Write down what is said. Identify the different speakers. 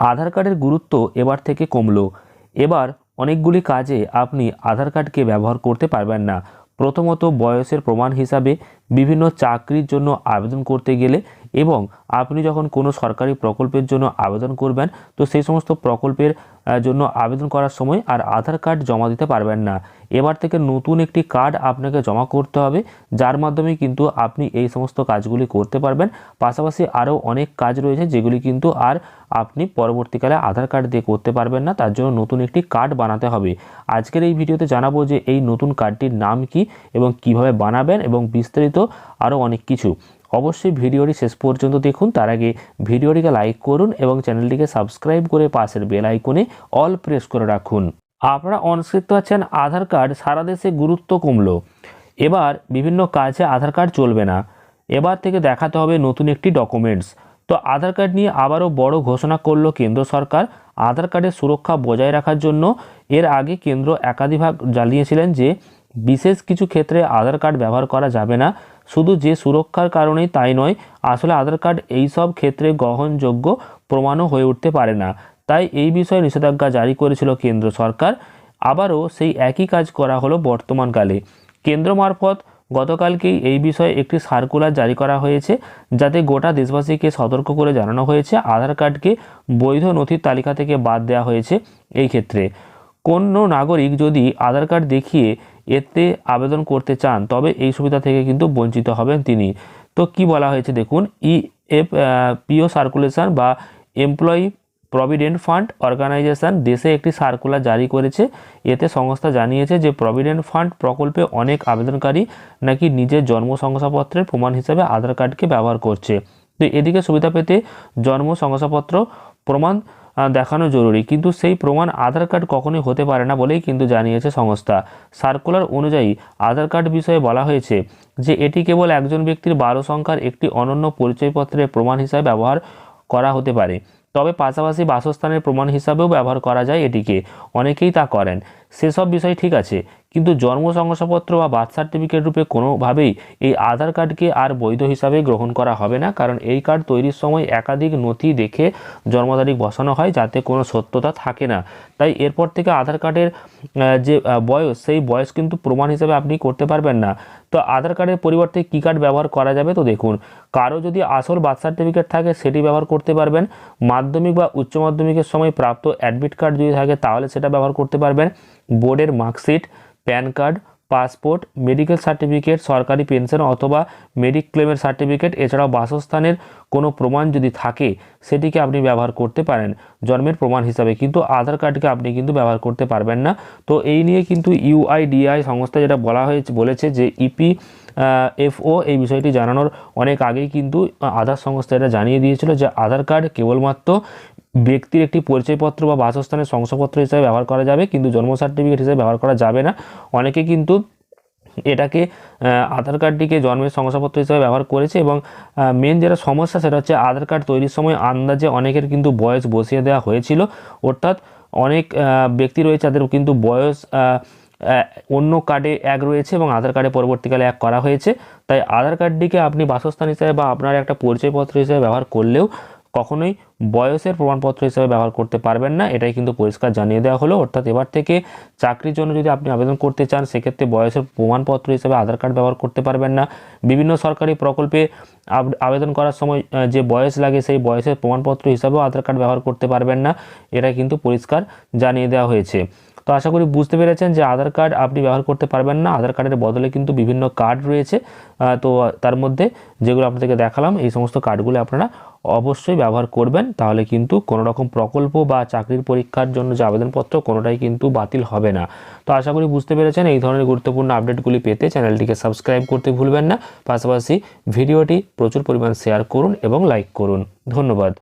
Speaker 1: আধার কার্ডের গুরুত্ব এবার থেকে কমলো। এবার অনেকগুলি কাজে আপনি আধার কার্ডকে ব্যবহার করতে পারবেন না। প্রথমত বয়সের প্রমাণ হিসাবে বিভিন্ন চাকরির জন্য আবেদন করতে গেলে এবং আপনি যখন কোনো সরকারি প্রকল্পের জন্য আবেদন করবেন, তো সেই সমস্ত প্রকল্পের জন্য আবেদন করার সময় আর আধার কার্ড জমা দিতে পারবেন না। এবার থেকে নতুন একটি কার্ড আপনাকে জমা করতে হবে, যার মাধ্যমে কিন্তু আপনি এই সমস্ত কাজগুলি করতে পারবেন। পাশাপাশি আরও অনেক কাজ রয়েছে, যেগুলি কিন্তু আর আপনি পরবর্তীকালে আধার কার্ড দিয়ে করতে পারবেন না, তার জন্য নতুন একটি কার্ড বানাতে হবে। আজকের এই ভিডিওতে জানাব যে এই নতুন কার্ডটির নাম কি এবং কীভাবে বানাবেন এবং বিস্তারিত আরও অনেক কিছু। অবশ্যই ভিডিওটি শেষ পর্যন্ত দেখুন। তার আগে ভিডিওটিকে লাইক করুন এবং চ্যানেলটিকে সাবস্ক্রাইব করে পাশের বেল আইকনে অল প্রেস করে রাখুন। আপনারা অনস্ক্রিপ্ট আছেন আধার কার্ড সারা দেশে গুরুত্ব কমলো। এবার বিভিন্ন কাজে আধার কার্ড চলবে না। এবার থেকে দেখাতে হবে নতুন একটি ডকুমেন্টস তো আধার কার্ড নিয়ে আবারও বড় ঘোষণা করল কেন্দ্র সরকার। আধার কার্ডের সুরক্ষা বজায় রাখার জন্য এর আগে কেন্দ্র একাধিভাগ জানিয়েছিলেন যে বিশেষ কিছু ক্ষেত্রে আধার কার্ড ব্যবহার করা যাবে না। শুধু যে সুরক্ষার কারণেই তাই নয়, আসলে আধার কার্ড এই সব ক্ষেত্রে গ্রহণযোগ্য প্রমাণও হয়ে উঠতে পারে না। তাই এই বিষয়ে নিষেধাজ্ঞা জারি করেছিল কেন্দ্র সরকার। আবারও সেই একই কাজ করা হলো বর্তমানকালে। কেন্দ্র মারফত গতকালকেই এই বিষয়ে একটি সার্কুলার জারি করা হয়েছে, যাতে গোটা দেশবাসীকে সতর্ক করে জানানো হয়েছে আধার কার্ডকে বৈধ নথির তালিকা থেকে বাদ দেওয়া হয়েছে এই ক্ষেত্রে। কোনো নাগরিক যদি আধার কার্ড দেখিয়ে এতে আবেদন করতে চান, তবে এই সুবিধা থেকে কিন্তু বঞ্চিত হবেন তিনি। তো কি বলা হয়েছে দেখুন, E F P O circulation বা এমপ্লয়ি প্রভিডেন্ট ফান্ড অর্গানাইজেশন দেশে একটি সার্কুলার জারি করেছে। এতে সংস্থা জানিয়েছে যে প্রভিডেন্ট ফান্ড প্রকল্পে অনেক আবেদনকারী নাকি নিজের জন্ম শংসাপত্রের প্রমাণ হিসাবে আধার কার্ডকে ব্যবহার করছে। তো এদিকে সুবিধা পেতে জন্ম, শংসাপত্র, প্রমাণ দেখানো জরুরি। কিন্তু সেই প্রমাণ আধার কার্ড কখনোই হতে পারে না বলেই কিন্তু জানিয়েছে সংস্থা। সার্কুলার অনুযায়ী আধার কার্ড বিষয়ে বলা হয়েছে যে, এটি কেবল একজন ব্যক্তির বারো সংখ্যার একটি অনন্য পরিচয়পত্রের প্রমাণ হিসাবে ব্যবহার করা হতে পারে। তবে পাশাপাশি বাসস্থানের প্রমাণ হিসাবেও ব্যবহার করা যায় এটিকে। অনেকেই তা করেন। সেসব বিষয় ঠিক আছে কিন্তু জন্ম শংসাপত্র বা বার্থ সার্টিফিকেট রূপে কোনোভাবেই এই আধার কার্ডকে আর বৈধ হিসাবে গ্রহণ করা হবে না, কারণ এই কার্ড তৈরির সময় একাধিক নথি দেখে জন্ম তারিখ বসানো হয় যাতে কোনো সত্যতা থাকে না। তাই এরপর থেকে আধার কার্ডের যে বয়স, সেই বয়স কিন্তু প্রমাণ হিসাবে আপনি করতে পারবেন না। তো আধার কার্ডের পরিবর্তে কী কার্ড ব্যবহার করা যাবে তো দেখুন। কারও যদি আসল বার্থ সার্টিফিকেট থাকে সেটি ব্যবহার করতে পারবেন। মাধ্যমিক বা উচ্চ মাধ্যমিকের সময় প্রাপ্ত অ্যাডমিট কার্ড যদি থাকে তাহলে সেটা ব্যবহার করতে পারবেন। বোর্ডের marksheet, PAN card, passport, medical certificate, সরকারি পেনশন অথবা মেডিক্লেমের সার্টিফিকেট, এছাড়াও বাসস্থানের কোনো প্রমাণ যদি থাকে, সেটিকে আপনি ব্যবহার করতে পারেন। জন্মের প্রমাণ হিসাবে কিন্তু আধার কার্ডকে আপনি কিন্তু ব্যবহার করতে পারবেন না। তো এই নিয়ে কিন্তু ইউআইডিআই সংস্থা যেটা বলা হয়েছে, বলেছে যে ইপি এফও এই বিষয়টি জানানোর অনেক আগেই কিন্তু আধার সংস্থা এটা জানিয়ে দিয়েছিল যে আধার কার্ড কেবলমাত্র ব্যক্তির একটি পরিচয়পত্র বা বাসস্থানের শংসাপত্র হিসাবে ব্যবহার করা যাবে, কিন্তু জন্ম সার্টিফিকেট হিসাবে ব্যবহার করা যাবে না। অনেকে কিন্তু এটাকে আধার কার্ডটিকে জন্মের শংসাপত্র হিসেবে ব্যবহার করেছে এবং মেন যেটা সমস্যা সেটা হচ্ছে আধার কার্ড তৈরির সময় আন্দাজে অনেকের কিন্তু বয়স বসিয়ে দেওয়া হয়েছিল। অর্থাৎ অনেক ব্যক্তি রয়েছে তাদের কিন্তু বয়স অন্য কার্ডে এক রয়েছে এবং আধার কার্ডে পরবর্তীকালে এক করা হয়েছে। তাই আধার কার্ডটিকে আপনি বাসস্থান হিসেবে বা আপনার একটা পরিচয়পত্র হিসেবে ব্যবহার করলেও কখনোই বয়সের প্রমাণপত্র হিসেবে ব্যবহার করতে পারবেন না। এটাই কিন্তু পরিষ্কার জানিয়ে দেওয়া হলো। অর্থাৎ এবার থেকে চাকরির জন্য যদি আপনি আবেদন করতে চান, সেক্ষেত্রে বয়সের প্রমাণপত্র হিসেবে আধার কার্ড ব্যবহার করতে পারবেন না। বিভিন্ন সরকারি প্রকল্পে আবেদন করার সময় যে বয়স লাগে, সেই বয়সের প্রমাণপত্র হিসাবেও আধার কার্ড ব্যবহার করতে পারবেন না। এটা কিন্তু পরিষ্কার জানিয়ে দেওয়া হয়েছে। তো আশা করি বুঝতে পেরেছেন যে আধার কার্ড আপনি ব্যবহার করতে পারবেন না। আধার কার্ডের বদলে কিন্তু বিভিন্ন কার্ড রয়েছে। তো তার মধ্যে যেগুলো আপনাদেরকে দেখালাম, এই সমস্ত কার্ডগুলো আপনারা অবশ্যই ব্যবহার করবেন। তাহলে কিন্তু কোনো রকম প্রকল্প বা চাকরির পরীক্ষার জন্য যে আবেদনপত্র, কোনোটাই কিন্তু বাতিল হবে না। তো আশা করি বুঝতে পেরেছেন, এই ধরনের গুরুত্বপূর্ণ আপডেটগুলি পেতে চ্যানেলটিকে সাবস্ক্রাইব করতে ভুলবেন না। পাশাপাশি ভিডিওটি প্রচুর পরিমাণ শেয়ার করুন এবং লাইক করুন। ধন্যবাদ।